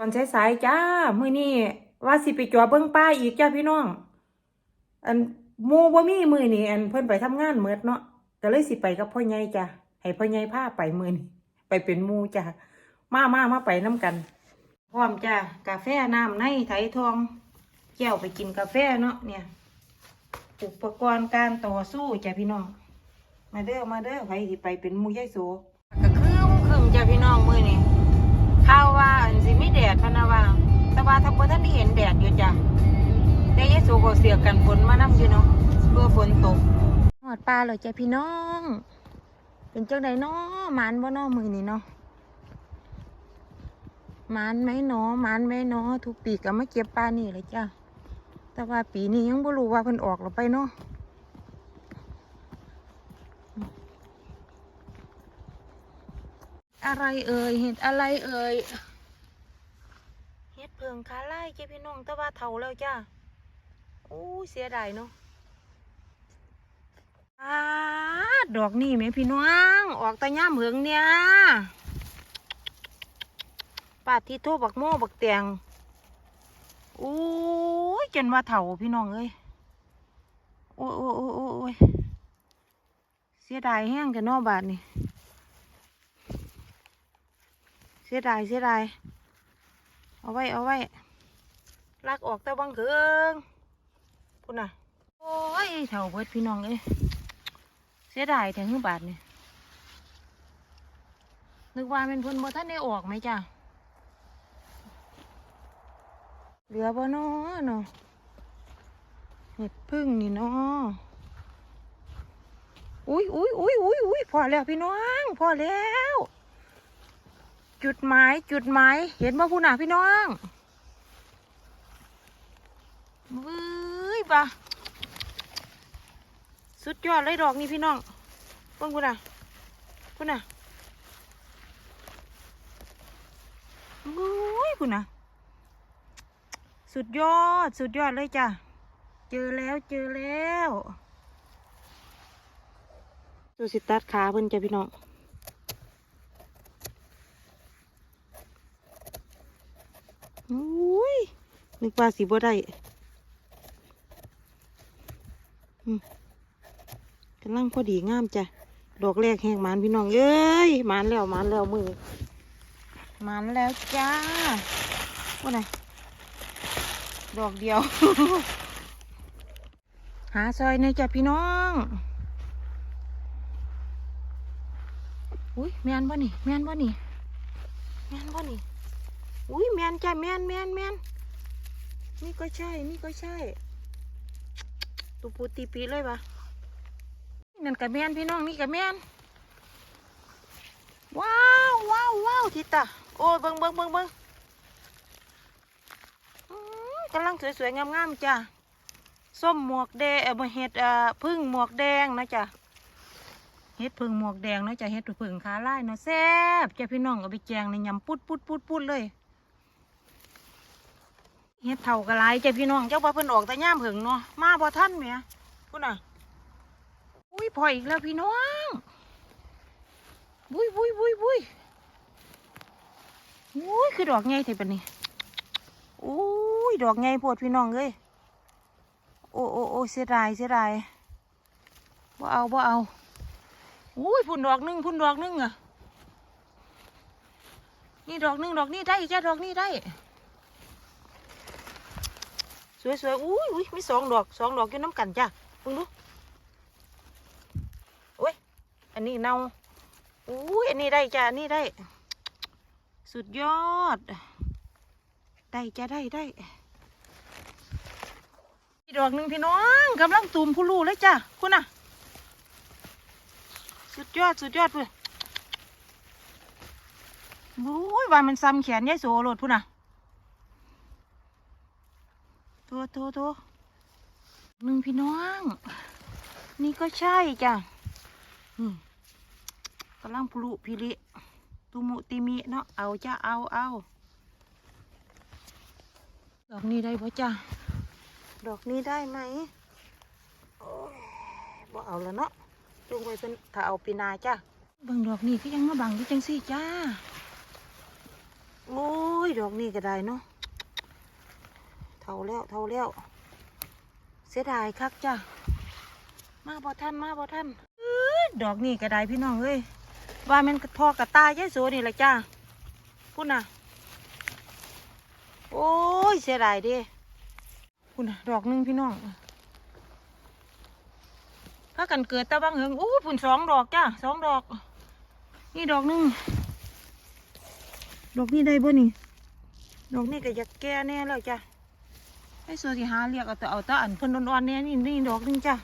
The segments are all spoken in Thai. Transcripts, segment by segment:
ตอนสายๆจ้ามื้อนี้ว่าสิไปจ่อเบิ่งป้าอีกจ้าพี่น้อง อันมู่บ่มีมื้อนี้อันเพิ่นไปทำงานเมิดเนาะก็เลยสิไปกับพ่อใหญ่จ้ะให้พ่อใหญ่พาไปมื้อนี้ไปเป็นมูจ้ะมามามาไปนํกัน พร้อมจ้ากาแฟน้ำในไถทองแก้วไปกินกาแฟเนาะเนี่ย อุปกรณ์การต่อสู้จ้ะพี่น้อง มาเด้อมาเด้อไผสิไปเป็นมู่ยายโสก็คืมคืมจ้ะพี่น้องมื้อนี้ข่ันสิไมีแดดพะนะว่าแต่ว่าถ้าบ่ทันได้เห็นแดดอยู่จ้ะแต่ยายสูก็เสียกันฝนมานำอยู่เนาะเพื่อฝนตกหอดปลาเลยจ้ะพี่น้อง เป็นเจังไดนาะมานบ่นาะมื้อนี้เนาะมานไหมเนาะมานไหมเนาะทุกปีก็มาเก็บปลานี่เลยจ้ะแต่ว่าปีนี้ยังบ่รู้ว่าเพิ่นออกหรือไปเนาะอะไรเอ่ยเห็ดอะไรเอ่ย เฮ็ดเพิงคาไล่เจ้พี่น้องแต่ว่าเฒ่าแล้วจ้าโอ้เสียดายเนาะอาดอกนี่แม่พี่น้องออกแตะย่ามเหิงเนี่ยปาดที่โทบักโม่บักแตงโอ้ยจนว่าเฒ่าพี่น้องเอ้ยโอ้ยโอ้ยโอ้ยโอ้ยเสียดายแห้งกันนอบาดนี่เสียดายเสียดาย เอาไว้ เอาไว้ลากออกแต่บังเคิงพุ่นน่ะ โอ้ยเถ่าเบิดพี่น้องเอ้ยเสียดายแทงหื้อบาทนี่ยนึกว่าเป็นพุ่นบ่ท่านได้ออกไหมจ้ะเหลือบ่นาะเนาะเห็ดพึ่งนี่เนาะอุ้ยอุ้ยอุ้ยอุ้ยอุ้ยพอแล้วพี่น้อง พอแล้ว จุดหมายจุดหมายเห็นว่าผู้หนาพี่น้องวื้ยปะสุดยอดเลยดอกนี่พี่น้องเบิ่งผู้น่ะผู้น่ะวื้ยผู้น่ะ สุดยอดสุดยอดเลยจ้ะ เจอแล้วเจอแล้วดูสิตัดขาเพิ่นจ้ะพี่น้อง อุ้ยนึกว่าสิบ่ได้กำลังพอดีงามจ้ะ ดอกแรกแหงมานพี่น้อง เอ้ยมานแล้วมานแล้วมือมานแล้วจ้าว่าไงดอกเดียว หาซอยในจ้ะพี่น้อง อุ้ยแมนบ่นี่แมนบ่นี่แมนบ่นี่ อุ้ยแมนจ้ะแมนแมนแมนนี่ก็ใช่ นี่ก็ใช่ตูปูตีปีเลยปะนั่นกับแมนพี่น้องนี่กับแมนว้าวว้าวว้าวทิตาโอ้ยเบิ้งเบิ้งเบิ้งเบิ้งกำลังสวยๆงามๆจ้ะส้มหมวกแดงเห็ดพึ่งหมวกแดงนะจ้ะเห็ดพึ่งหมวกแดงนะจ้ะเห็ดพึ่งขาลายเนาะแซ่บจ้ะพี่น้องเอาไปแจงในยำปุดปุดปุดปุดเลย เฮ็ดเท่ากะไรจ้ะพี่น้องเจ้าบ่าเพิ่นออกแต่ย่ามเผิงเนาะมาบ่ทันแหม่พุ่นน่ะอุ้ยพออีกแล้วพี่น้องบุ้ยบุ้ยบุ้ยบุ้ยอุ้ยคือดอกใหญ่แท้ปนนี้อุ้ยดอกใหญ่โพดพี่น้องเอ้ยโอ้โอ้โอ้เสียดายเสียดายบ่เอาบ่เอาอุ้ยพุ่นดอกหนึงพุ่นดอกหนึงอะนี่ดอกหนึงดอกนี้ได้จ้ะดอกนี้ได้ สวยๆอุ้ยอุ้ยมีสองดอกสองดอกอยู่น้ำกันจ้ะเพิ่งดูโอ้ยอันนี้เน่าอุ้ยอันนี้ได้จ้ะอันนี้ได้ สุดยอด ได้จ้ะได้ได้ดอกหนึ่งพี่น้องกำลังตูมผู้ลูเลยจ้ะคุณน่ะ สุดยอดสุดยอดเพื่อนอุ้ยว่ามันซ้ำแขนยายโสโลดพุ่นน่ะ ตัวตัวตัวหนึ่งพี่น้อง นี่ก็ใช่จ้ะอืมกำลังพลุพิริตุมุติมิเนาะเอาจ้ะเอาเอาดอกนี้ได้ปะจ้ะดอกนี้ได้ไหมโอ้ยบ่เอาแล้วเนาะจุงไปเป็นถ้าเอาปีหนาจ้ะเบางดอกนี้ก็ยังมาบังอยู่จังสี่จ้า โอ้ย ดอกนี้ก็ได้เนาะเท่าแล้วเท่าแล้ว เสียดายคักจ้ะ มาบ่ท่านมาบ่ท่านเอ้ยดอกนี้ก็ไดพี่น้องเอ้ยว่ามันกระทอกระตายยายโสนี่แหละจ้าพุ่นน่ะ โอ้ยเสียดายดิพุ่นน่ะดอกหนึงพี่น้องถ้ากันเกิดตะบังเหิงอู้พุ่นสองดอกจ้าสองดอก นี่ดอกหนึงดอกนี้ได้บ่นี่ดอกนี้ก็อยากแก่แน่แล้วจ้ะ ไอ้โซที่หาเรียกเอาแต่เอาแตะอันเพิ่นอ่อนๆเนี่ยนี่นี่ดอกนึงจ้ะ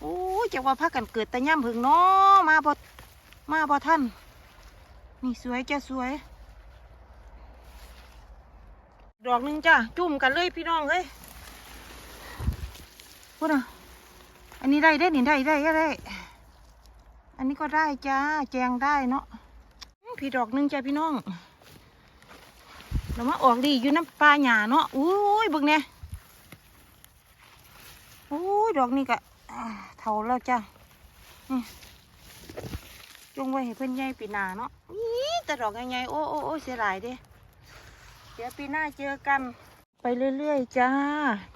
โอ้ยจะว่าพักกันเกิดแต่ย่ำผึ่งเนาะมาบ่มาบ่ท่านนี่สวยจ้ะสวย ดอกนึงจ้ะจุ่มกันเลยพี่น้องเอ้ยพูดอะอันนี้ได้ได้นี่ได้ได้ก็ได้ อันนี้ก็ได้จ้าแจงได้เนาะพี่ดอกนึงจ้ะพี่น้อง เรามาออกดีอยู่น้ำปลาหยาเนาะอุ้ยบึงเนี่ยอุ้ยดอกนี้ก็อ่าเท่าแล้วจ้ะจงไว้ให้เพื่อนใหญ่ปีหน้าเนาะนี่แต่ดอกใหญ่ๆโอ้โอ้โอ้เสียหลายเด้เดี๋ยวปีหน้าเจอกัน ไปเรื่อยๆจ้า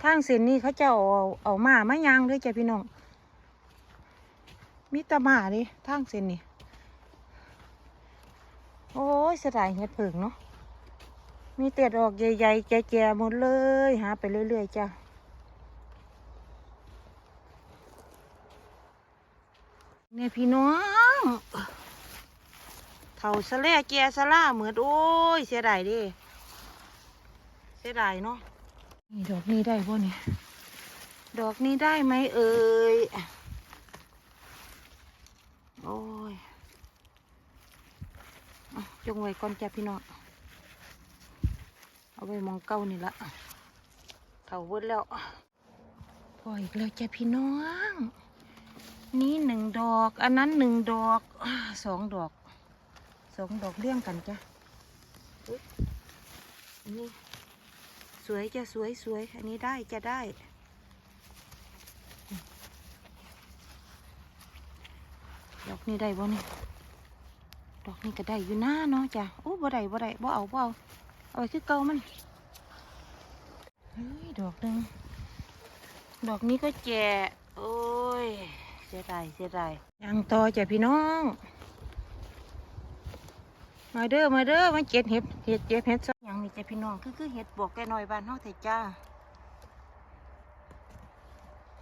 ทางเส้นนี้เขาจะเอาเอามามายางด้วยจ้ะพี่น้องมีตะมาดิทางเส้นนี้โอ้ยเสียดายเห็ดผึ่งเนาะ มีแต่ดอกใหญ่ๆ แก่ๆหมดเลย หาไปเรื่อยๆจ้ะเนี่ยพี่น้องเท่าสะแล่แก่สะล่าเหมือนโอ้ย เสียดายดิเสียดายเนาะนี่ดอกนี้ได้ป่ะเนี่ยดอกนี้ได้ไหมเอ่ยโอ้ยอจงไว้ก่อนจ้ะพี่น้อง เอาไว้มองเก้านี่ละเท่าเวิดแล้วพออีกแล้วจ้ะพี่น้อง นี่หนึ่งดอก อันนั้นหนึ่งดอกสองดอกสองดอกเลี่ยงกันจ้ะนนี้สวยจะสวยสวยอันนี้ได้จะได้ ดอกนี้ได้บ่นี่ดอกนี้ก็ได้อยู่หนะเนาะจ้ะโอ้บ่ได้บ่ได้บ่เอาบ่เอา เอาคือเก่ามันเฮ้ยดอกหนึงดอกนี้ก็แก่โอ้ยเสียดายเสียดายยังต่อจ้ะพี่น้อง มาเด้อมาเด้อมาเจ็ดเห็ดเห็ดเจ็ดเห็ดซะยังนี่จ้ะพี่น้องคือคือเห็ดบวกแกน้อยบ้านเฮาเถอะจ้า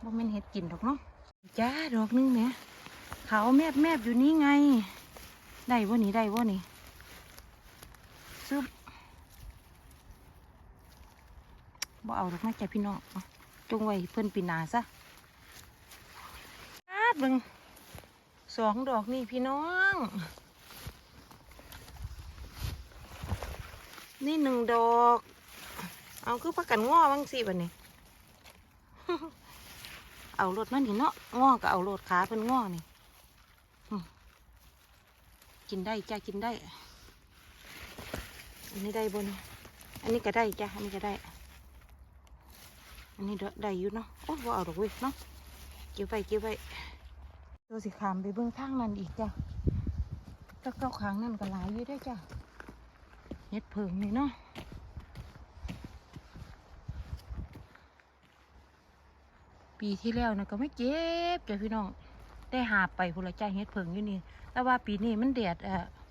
บ่แม่นเห็ดกินดอกเนาะจ้าดอกนึงแหมเขาแมบแมบอยู่นี่ไง ได้บ่นี่ได้บ่นี่ซึบ บ่เอาดอกนะจ๊ะพี่น้องจงไว้เพิ่อนปีนาซะอาดบิ่งสองดอกนี่พี่น้อง นี่หนึ่งดอก เอาคือพักกันง้อบ้างสิบัดนี้ เอารถมันนี่เนาะง้อก็เอารถขาเพิ่นง้อนี่ กินได้จ้ากินได้ อันนี้ได้บน อันนี้ก็ได้จ้าอันนี้ก็ได้ อันนี้เด้อได้อยู่เนาะโอ้บ่เอาดอกเว้ยเนาะเกี่ยวไปเกี่ยวไปตัวสิขามไปเบื้องทางนั้นอีกจ้ะถ้าเก้าขางนั่นก็หลายอยู่ได้จ้ะเฮ็ดเพิงนี่เนาะปีที่แล้วนะก็ไม่เจ็บจ้ะพี่น้องได้หาไปพุ่นละจ้าเฮ็ดเพิงอยู่นี่แต่ว่าปีนี้มันแดดออเ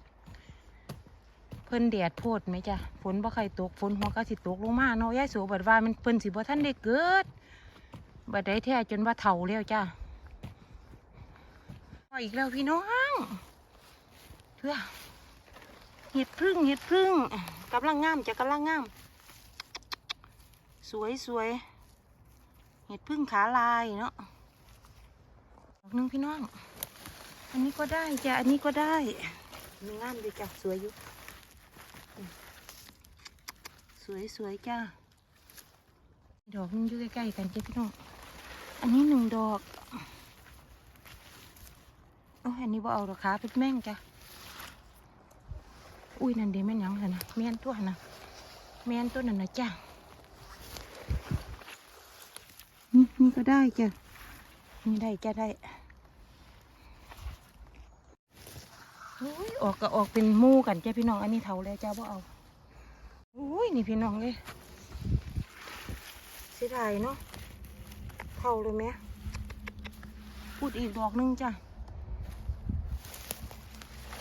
พิ่นแดดโพดไหมจ้ะฝนบ่ใครตกฝนหัวก็สิตกลงมาเนาะยายสูบัดว่ามันเพิ่นสิบ่ทันได้เกิดบัดได้แท้จนว่าเฒ่าแล้วจ้ะออีกแล้วพี่น้องเพื่อเห็ดพึ่งเห็ดพึ่งกำลังงามจะกำลังงาม สวยสวยเห็ดพึ่งขาลายเนาะนึงพี่น้อง อันนี้ก็ได้จ้ะอันนี้ก็ได้มีงามดีจ้ะสวยอยู่ สวยสวยจ้าดอกนึงอยู่ใกล้ๆกันจ้ะพี่น้องอันนี้หนึ่งดอกโอ้ยอันนี้บ่เอาดอกขาเป็นแม่งจ้ะอุ้ยนั่นเดี๋ยวแม่นหยังเหรอนะแม่นตัวนะแม่นตัวนั่นนะจ้ะนี่นี่ก็ได้จ้ะนี่ได้จ้ะได้โอ้ยออกก็ออกเป็นหมู่กันจ้ะพี่น้องอันนี้เท่าแล้วจ้าบ่เอาโอ้ยนี่พี่น้องเลยสียดายเนาะเท่าเลยไหมพูดอีกดอกหนึงจ้ะ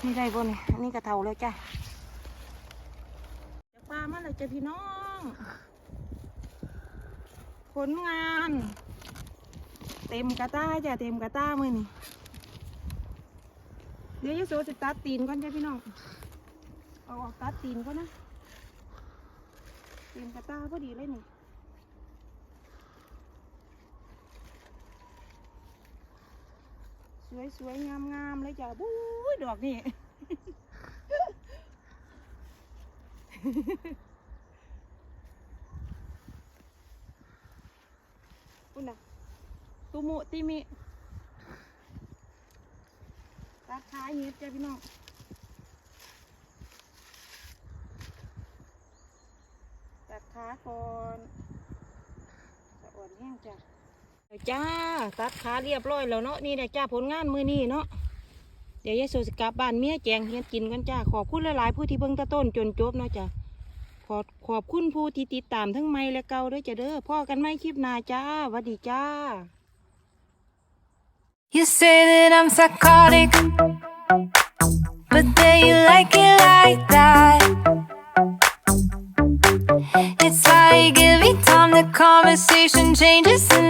นี่ได้บ่เนี่ยนี่ก็เท่าแล้วจ้ะจากป้ามาเลยจ้ะพี่น้องผลงาน เต็มกระต้าจ้ะเต็มกระต้ามือนี่เดี๋ยวยโซจะตัดตีนก่อนจ้ะพี่น้องเอาออกตัดตีนก่อนนะ เต็มกระต้าพอดีเลยนี่สวยสวยงามงามๆเลยจ้ะบู๊ยดอกนี่คุณน่ะตุมุติมิตัดขาเห็ดจ้ะพี่น้อง ตัด ขาก่อนสะอ่อนแห้งจ้ะเดี๋ยวจ้าตัดขาเรียบร้อยแล้วเนาะนี่แหละจ้าผลงานมือนี่เนาะเดี๋ยวยายโซสิกลับบ้านเมียแจงเฮียนกินกันจ้าขอบคุณหลายๆผู้ที่เบิ่งแตะต้นจนจบเนาะจ้าขอบขอบคุณผู้ที่ติดตามทั้งไม่และเก่าด้วยจ้ะเด้อพ่อกันไม่คลิปหน้าจ้าหวัสดีจ้า You say that I'm psychotic, but then you like it changes. in